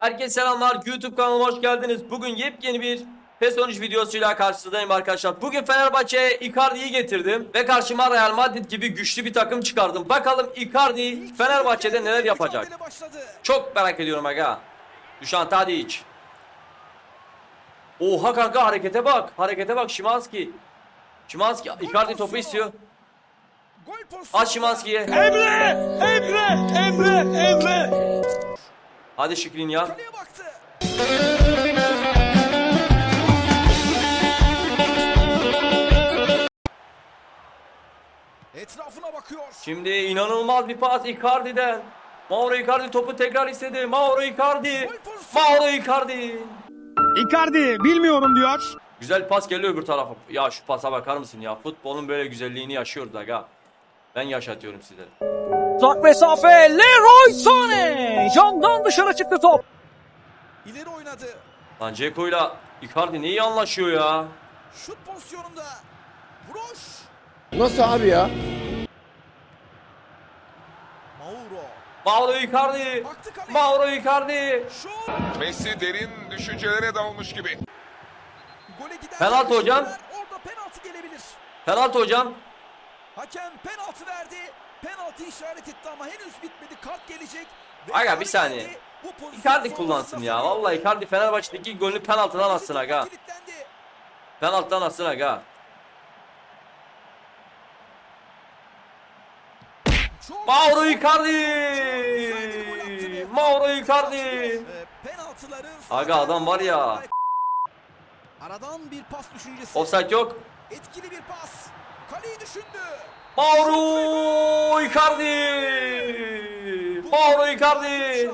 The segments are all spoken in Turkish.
Herkese selamlar. YouTube kanalıma hoş geldiniz. Bugün yepyeni bir PES 13 videosuyla karşınızdayım arkadaşlar. Bugün Fenerbahçe'ye Icardi'yi getirdim ve karşıma Real Madrid gibi güçlü bir takım çıkardım. Bakalım Icardi Fenerbahçe'de neler yapacak? Çok merak ediyorum aga. Dušan Tadić. Oha kanka harekete bak. Harekete bak Şimanski. Şimanski Icardi topu istiyor. Aç Şimanski'ye. Emre! Emre! Emre! Emre! Hadi Şükrün ya. Etrafına bakıyor. Şimdi inanılmaz bir pas Icardi'den. Mauro Icardi topu tekrar istedi. Mauro Icardi. Mauro Icardi. Icardi bilmiyorum diyor. Güzel pas geliyor öbür tarafa. Ya şu pasa bakar mısın ya? Futbolun böyle güzelliğini yaşıyoruz aga. Ben yaşatıyorum sizlere. Uzak mesafe Leroy Sané. Candan dışarı çıktı top. İleri oynadı. Lan Ceko'yla Icardi ne iyi anlaşıyor ya. Şut pozisyonunda. Vuruş. Nasıl abi ya? Mauro. Mauro Icardi. Mauro Icardi. Şut. Messi derin düşüncelere dalmış gibi. Gole giden. Penaltı hocam. Orada penaltı gelebilir. Penaltı hocam. Hakem penaltı verdi. Penaltı işaret etti ama henüz bitmedi. Kart gelecek. Aga, bir saniye. Icardi kullansın ya. Vallahi Icardi Fenerbahçe'deki golünü penaltıdan atsın aga. Penaltıdan atsın aga. Mauro. Icardi. Mauro Icardi. Penaltıların Aga adam var ya. Aradan bir pas düşüncesi. Offside yok. Etkili bir pas. Kaleyi düşündü. Mauro Icardi. Mauro Icardi.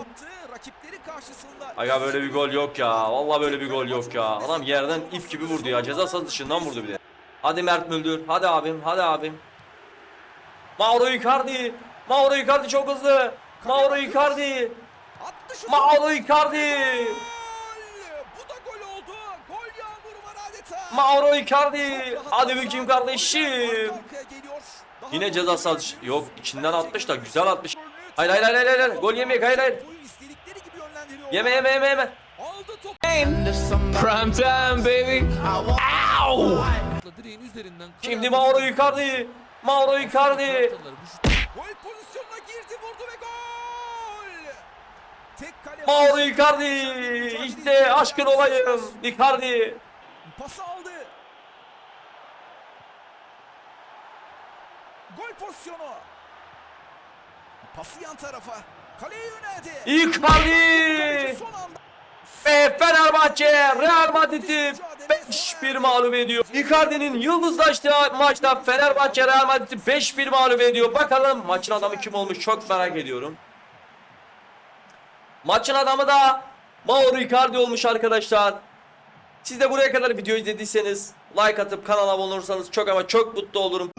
Aga böyle bir gol yok ya. Vallahi böyle bir gol yok ya. Adam yerden ip gibi vurdu ya. Ceza sahası dışından vurdu bir de. Hadi Mert Müldür. Hadi abim. Hadi abim. Mauro Icardi. Mauro Icardi çok hızlı. Mauro Icardi. Mauro Icardi. Mauro Icardi. Hadi bakayım kardeşim. Yine ceza sahası Yok içinden atmış da güzel atmış. Hayır hayır hayır hayır. hayır. Gol yemeyek hayır hayır. Yeme yeme yeme yeme. Prime time baby. Üzerinden Şimdi Mauro Icardi. Mauro Icardi. Gol pozisyonuna girdi vurdu ve gol. Mauro Icardi. İşte aşkın olayım. Icardi. Pası aldı. Gol pozisyonu. Pası yan tarafa. Kaleye yöneldi. Icardi. Ve Fenerbahçe Real Madrid'i 5-1 mağlup ediyor. Icardi'nin yıldızlaştığı maçta Fenerbahçe Real Madrid'i 5-1 mağlup ediyor. Bakalım maçın adamı kim olmuş çok merak ediyorum. Maçın adamı da Mauro Icardi olmuş arkadaşlar. Siz de buraya kadar video izlediyseniz like atıp kanala abone olursanız çok ama çok mutlu olurum.